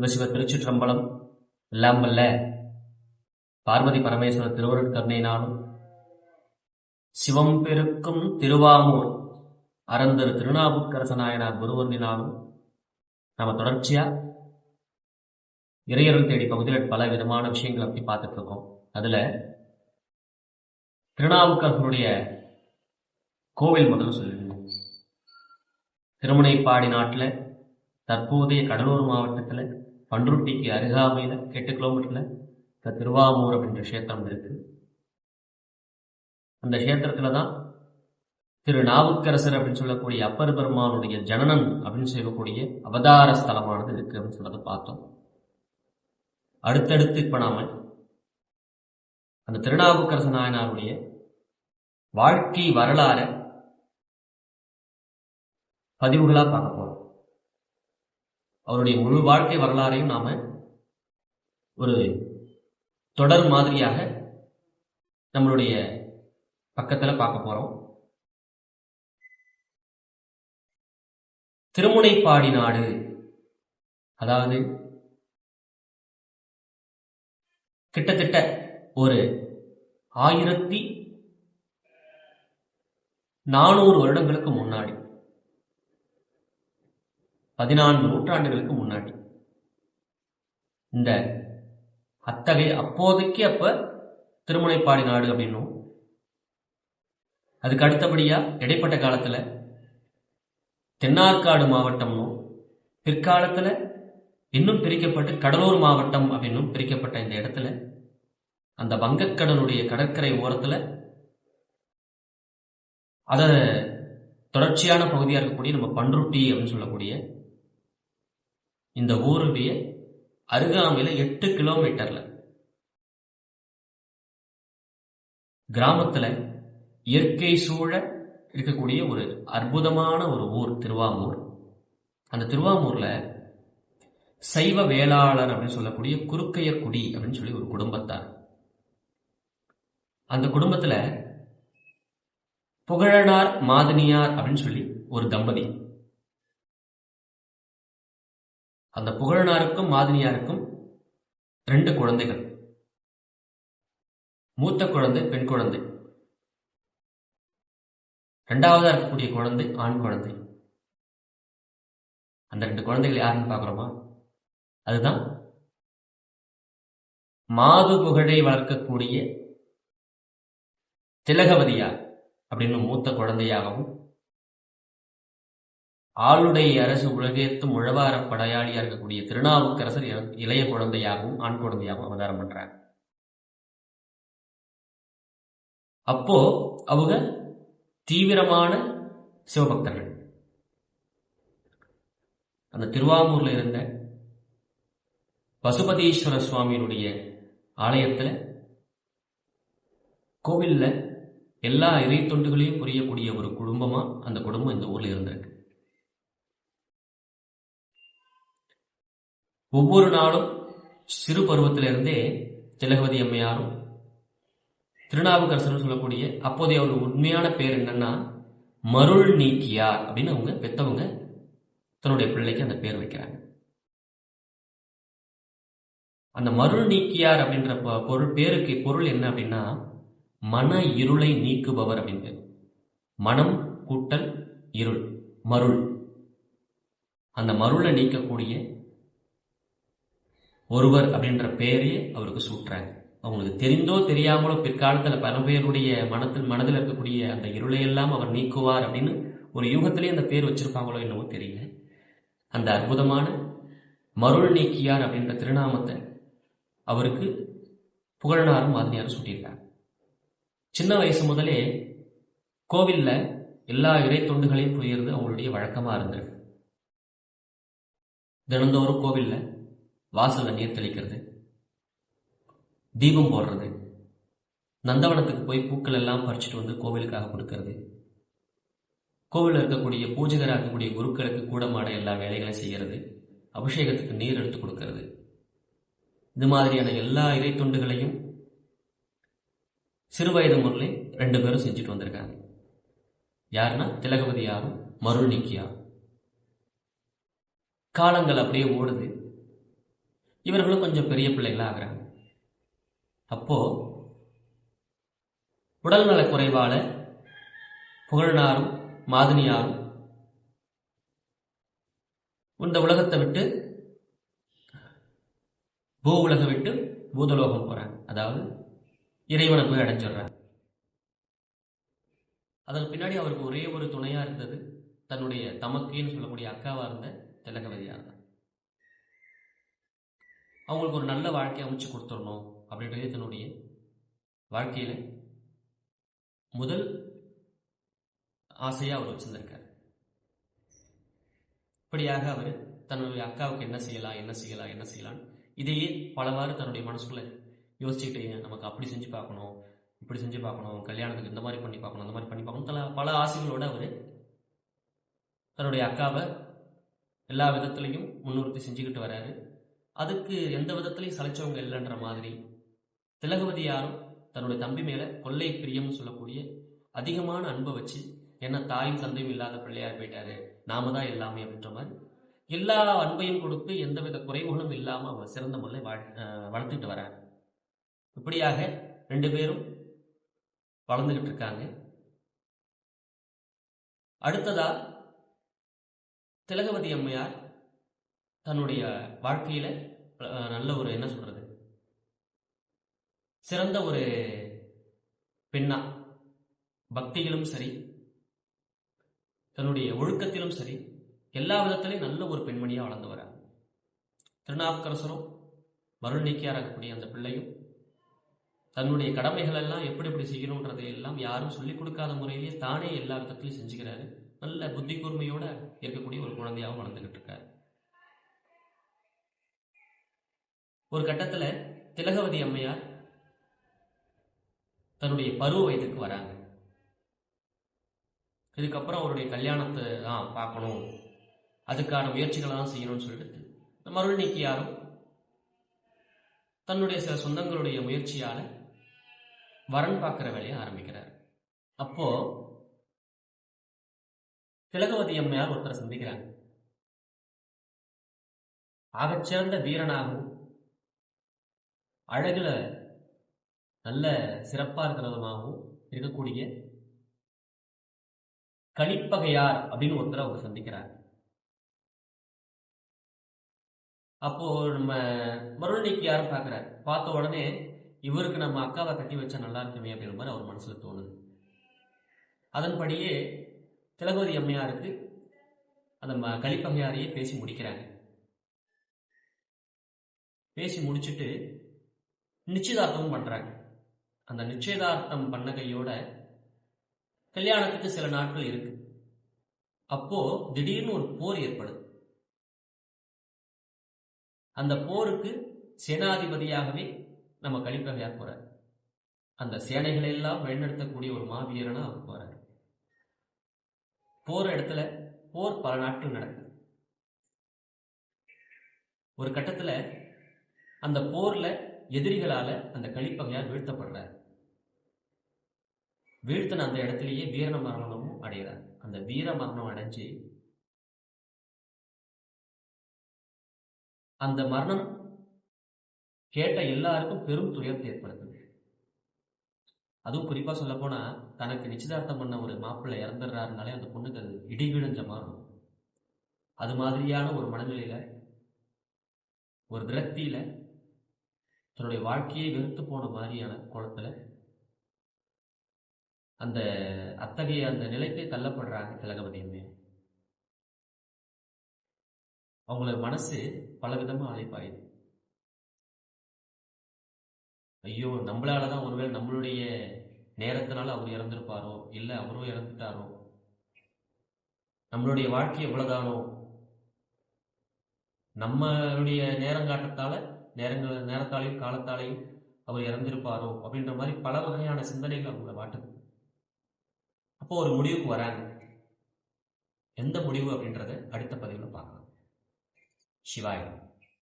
சிவசிவ திருச்சிற்றம்பலம். எல்லாம் வல்ல பார்வதி பரமேஸ்வர திருவருட்கருணையினாலும் சிவம் பெருக்கும் திருவாமூர் அறந்தர் திருநாவுக்கரச நாயனார் குருவர்ணினாலும் நம்ம தொடர்ச்சியா இறையருள் தேடி பகுதியில் பல விதமான விஷயங்களை பற்றி பார்த்துட்டு இருக்கோம். அதுல திருநாவுக்கரசருடைய கோவில் முதல்ல சொல்லிருந்தோம் திருமுனைப்பாடி நாட்டில் தற்போதைய கடலூர் மாவட்டத்தில் பண்ருட்டிக்கு அருகாமையில் எட்டு கிலோமீட்டரில் இந்த திருவாமூர் அப்படின்ற கஷேத்திரம் இருக்கு. அந்த கஷேத்திரத்தில் தான் திரு நாவுக்கரசர் அப்படின்னு சொல்லக்கூடிய அப்பர் பெருமானுடைய ஜனனன் அப்படின்னு சொல்லக்கூடிய அவதார ஸ்தலமானது இருக்கு அப்படின்னு சொன்னதை பார்த்தோம். அடுத்தடுத்து இப்போ நாம அந்த திருநாவுக்கரச நாயனாருடைய வாழ்க்கை வரலாறு பதிவுகளாக பார்க்க போறோம். அவருடைய முழு வாழ்க்கை வரலாறையும் நாம ஒரு தொடர் மாதிரியாக நம்மளுடைய பக்கத்துல பார்க்க போறோம். திருமுனைப்பாடி நாடு. அதாவது கிட்டத்தட்ட ஒரு ஆயிரத்தி நானூறு வருடங்களுக்கு முன்னாடி பதினான்கு நூற்றாண்டுகளுக்கு முன்னாடி. இந்த அத்தகைய அப்போதைக்கு அப்ப திருமுனைப்பாடி நாடு அப்படின்னும் அதுக்கு அடுத்தபடியா இடைப்பட்ட காலத்துல தென்னார்காடு மாவட்டம்னும் பிற்காலத்துல இன்னும் பிரிக்கப்பட்டு கடலூர் மாவட்டம் அப்படின்னும் பிரிக்கப்பட்ட இந்த இடத்துல அந்த வங்கக்கடலுடைய கடற்கரை ஓரத்துல அத தொடர்ச்சியான பகுதியா இருக்கக்கூடிய நம்ம பன்ருட்டி அப்படின்னு சொல்லக்கூடிய இந்த ஊருடைய அருகாமையில எட்டு கிலோமீட்டர்ல கிராமத்துல இயற்கை சூழ இருக்கக்கூடிய ஒரு அற்புதமான ஒரு ஊர் திருவாமூர். அந்த திருவாமூர்ல சைவ வேளாளர் அப்படின்னு சொல்லக்கூடிய குறுக்கையர் குடி அப்படின்னு சொல்லி ஒரு குடும்பத்தார். அந்த குடும்பத்துல புகழனார் மாதனியார் அப்படின்னு சொல்லி ஒரு தம்பதி. அந்த புகழனாருக்கும் மாதினியாருக்கும் ரெண்டு குழந்தைகள். மூத்த குழந்தை பெண் குழந்தை. ரெண்டாவதாக இருக்கக்கூடிய குழந்தை ஆண் குழந்தை. அந்த ரெண்டு குழந்தைகள் யாருன்னு பார்க்குறோமா? அதுதான் மாது புகழை வளர்க்கக்கூடிய திலகவதியார் அப்படின்னு மூத்த குழந்தையாகவும் ஆளுடைய அரசு உலகேத்தும் உழவாரப் படையாளியாக இருக்கக்கூடிய திருநாவுக்கரசர் இளைய குழந்தையாகவும் ஆண் குழந்தையாகவும் அவதாரம் பண்றாங்க அப்போ அவங்க தீவிரமான சிவபக்தர்கள். அந்த திருவாமூர்ல இருந்த பசுபதீஸ்வர சுவாமியினுடைய ஆலயத்துல கோவில்ல எல்லா இறை தொண்டுகளையும் புரியக்கூடிய ஒரு குடும்பமா அந்த குடும்பம் இந்த ஊர்ல இருந்திருக்கு. ஒவ்வொரு நாளும் சிறு பருவத்திலிருந்தே திலகவதி அம்மையாரும் திருநாவுக்கரசர் சொல்லக்கூடிய அப்போதைய ஒரு உண்மையான பேர் என்னன்னா மருள் நீக்கியார் அப்படின்னு அவங்க பெத்தவங்க தன்னுடைய பிள்ளைக்கு அந்த பேர் வைக்கிறாங்க. அந்த மருள் நீக்கியார் அப்படின்ற பொருள் பேருக்கு பொருள் என்ன அப்படின்னா மன இருளை நீக்குபவர் அப்படின்னு மனம் கூட்டல் இருள் மருள். அந்த மருளை நீக்கக்கூடிய ஒருவர் அப்படின்ற பெயரையே அவருக்கு சூட்டுறாங்க. அவங்களுக்கு தெரிந்தோ தெரியாமலோ பிற்காலத்தில் பல பேருடைய மனத்தில் மனதில் இருக்கக்கூடிய அந்த இருளையெல்லாம் அவர் நீக்குவார் அப்படின்னு ஒரு யூகத்திலேயே அந்த பேர் வச்சிருப்பாங்களோ என்னவோ தெரியல. அந்த அற்புதமான மருள் நீக்கியார் அப்படின்ற திருநாமத்தை அவருக்கு புகழனாரும் மாதிரியாரும் சுட்டியிருக்காங்க. சின்ன வயசு முதலே கோவில்ல எல்லா இறை தொண்டுகளையும் புரியுறது அவங்களுடைய வழக்கமாக இருந்திருக்கு. தினந்தோறும் கோவில்ல வாசல்ல நீர் தெளிக்கிறது தீபம் போடுறது நந்தவனத்துக்கு போய் பூக்கள் எல்லாம் பறிச்சுட்டு வந்து கோவிலுக்காக கொடுக்கறது. கோவிலில் இருக்கக்கூடிய பூஜகராக இருக்கக்கூடிய குருக்களுக்கு கூடமாட எல்லா வேலைகளையும் செய்கிறது. அபிஷேகத்துக்கு நீர் எடுத்து கொடுக்கறது. இது மாதிரியான எல்லா இறை தொண்டுகளையும் சிறுவயது ரெண்டு பேரும் செஞ்சுட்டு வந்திருக்காங்க. யாருன்னா திலகவதி யாரும் மருள் நீக்கியா காலங்கள் அப்படியே ஓடுது. இவர்களும் கொஞ்சம் பெரிய பிள்ளைகளாக ஆகிறாங்க. அப்போ உடல்நலக் குறைவால புகழ்னாரும் மாதினியாரும் இந்த உலகத்தை விட்டு பூ உலகம் விட்டு பூதலோகம் போறாங்க. அதாவது இறைவனை போய் அடைஞ்சிடுறாங்க அதன் பின்னாடி அவருக்கு ஒரே ஒரு துணையா இருந்தது தன்னுடைய தமக்கைன்னு சொல்லக்கூடிய அக்காவா இருந்த திலகவதியார் தான். அவங்களுக்கு ஒரு நல்ல வாழ்க்கையை அமைச்சு கொடுத்துடணும் அப்படின்றது தன்னுடைய வாழ்க்கையில் முதல் ஆசையாக அவர் வச்சிருந்திருக்கார். இப்படியாக அவர் தன்னுடைய அக்காவுக்கு என்ன செய்யலாம் என்ன செய்யலாம் என்ன செய்யலாம் இதையே பலவாறு தன்னுடைய மனசுக்குள்ள யோசிச்சுக்கிட்டு நமக்கு அப்படி செஞ்சு பார்க்கணும் இப்படி செஞ்சு பார்க்கணும் கல்யாணத்துக்கு இந்த மாதிரி பண்ணி பார்க்கணும் அந்த மாதிரி பண்ணி பார்க்கணும் பல பல ஆசைகளோடு அவர் தன்னுடைய அக்காவை எல்லா விதத்துலையும் முன்னிறுத்தி செஞ்சுக்கிட்டு வராரு. அதுக்கு எந்த விதத்திலையும் சளைச்சவங்க இல்லைன்ற மாதிரி. திலகவதி யாரும் தன்னுடைய தம்பி மேல கொள்ளை பிரியம்னு சொல்லக்கூடிய அதிகமான அன்பை வச்சு என்ன தாயும் தந்தையும் இல்லாத பிள்ளையார் போயிட்டாரு நாம தான் எல்லாமே அப்படின்ற மாதிரி. எல்லா அன்பையும் கொடுத்து எந்தவித குறைவுகளும் இல்லாம அவர் சிறந்த முறையில் வாழ் அஹ் வளர்த்துட்டு இப்படியாக ரெண்டு பேரும் வளர்ந்துகிட்டு இருக்காங்க. அடுத்ததா திலகவதி அம்மையார் தன்னுடைய வாழ்க்கையில நல்ல ஒரு என்ன சொல்றது? சிறந்த ஒரு பெண்ணா. பக்தியிலும் சரி தன்னுடைய ஒழுக்கத்திலும் சரி எல்லா விதத்திலையும் நல்ல ஒரு பெண்மணியா வளர்ந்து வராங்க. திருநாவுக்கரசரும் மருள் இருக்கக்கூடிய அந்த பிள்ளையும் தன்னுடைய கடமைகள் எல்லாம் எப்படி எப்படி செய்யணுன்றதை எல்லாம் யாரும் சொல்லிக் கொடுக்காத முறையிலேயே தானே எல்லா விதத்திலையும் செஞ்சுக்கிறாரு. நல்ல புத்தி கூர்மையோட இருக்கக்கூடிய ஒரு குழந்தையாகவும் வளர்ந்துகிட்டு இருக்காரு. ஒரு கட்டத்துல திலகவதி அம்மையார் தன்னுடைய பருவ வயதுக்கு வராங்க. இதுக்கப்புறம் அவருடைய கல்யாணத்தை தான் பார்க்கணும். அதுக்கான முயற்சிகளை தான் செய்யணும்னு சொல்லிட்டு இந்த மருள் தன்னுடைய சில சொந்தங்களுடைய முயற்சியால வரன் பார்க்கிற வேலையை ஆரம்பிக்கிறார். அப்போ திலகவதி அம்மையார் ஒருத்தரை சந்திக்கிறாங்க. ஆகச்சிறந்த வீரனாகவும் அழகில் நல்ல சிறப்பாக இருக்கிறதுமாகவும் இருக்கக்கூடிய கலிப்பகையார் அப்படின்னு ஒருத்தரை அவங்க சந்திக்கிறார் அப்போ நம்ம மருள் யாரும் பார்க்குறாரு பார்த்த உடனே இவருக்கு நம்ம அக்காவை கட்டி வச்சா நல்லா இருக்குமே அப்படிங்கிற மாதிரி அவர் மனசில் தோணுது. அதன்படியே திலகவதி அம்மையாருக்கு அந்த ம- கலிப்பகையாரையே பேசி முடிக்கிறாங்க. பேசி முடிச்சுட்டு நிச்சயதார்த்தமும் பண்றாங்க. அந்த நிச்சயதார்த்தம் பண்ண கையோட கல்யாணத்துக்கு சில நாட்கள் இருக்கு. அப்போ திடீர்னு ஒரு போர் ஏற்படுது. அந்த போருக்கு சேனாதிபதியாகவே நம்ம கலிப்பகையார் போறார். அந்த சேனைகளை எல்லாம் வழிநடத்தக்கூடிய ஒரு மாவீரனா அவர் போறார். போற இடத்துல போர் பல நாட்கள் நடக்குது. ஒரு கட்டத்துல அந்த போர்ல எதிரிகளால அந்த கழிப்பகையால் வீழ்த்தப்படுறார். வீழ்த்தின அந்த இடத்திலேயே வீர மரணமும் அடைகிறார். அந்த வீர மரணம் அடைஞ்சு அந்த மரணம் கேட்ட எல்லாருக்கும் பெரும் துயரத்தை ஏற்படுத்துது. அதுவும் குறிப்பா சொல்ல போனா தனக்கு நிச்சயதார்த்தம் பண்ண ஒரு மாப்பிள்ளை இறந்துடுறாருனாலே அந்த பொண்ணுக்கு அது இடி விழுஞ்ச மாறும் அது மாதிரியான ஒரு மனநிலையில ஒரு விரக்தியில தன்னுடைய வாழ்க்கையை வெறுத்து போன மாதிரியான குளத்துல அந்த அத்தகைய அந்த நிலைக்கு தள்ளப்படுறாங்க திலகவதி அம்மையார். அவங்கள மனசு பல விதமா அழைப்பாயுது ஐயோ நம்மளாலதான் ஒருவேளை நம்மளுடைய நேரத்தினால அவர் இறந்திருப்பாரோ இல்ல அவரும் இறந்துட்டாரோ நம்மளுடைய வாழ்க்கை எவ்வளவுதானோ நம்மளுடைய நேரங்காட்டத்தால நேரங்கள் நேரத்தாலையும் காலத்தாலையும் அவர் இறந்திருப்பாரோ அப்படின்ற மாதிரி பல வகையான சிந்தனைகள் அவங்கள வாட்டுது. அப்போ ஒரு முடிவுக்கு வராங்க. எந்த முடிவு அப்படின்றத அடுத்த பதிவில் பார்க்கலாம். சிவாயம்.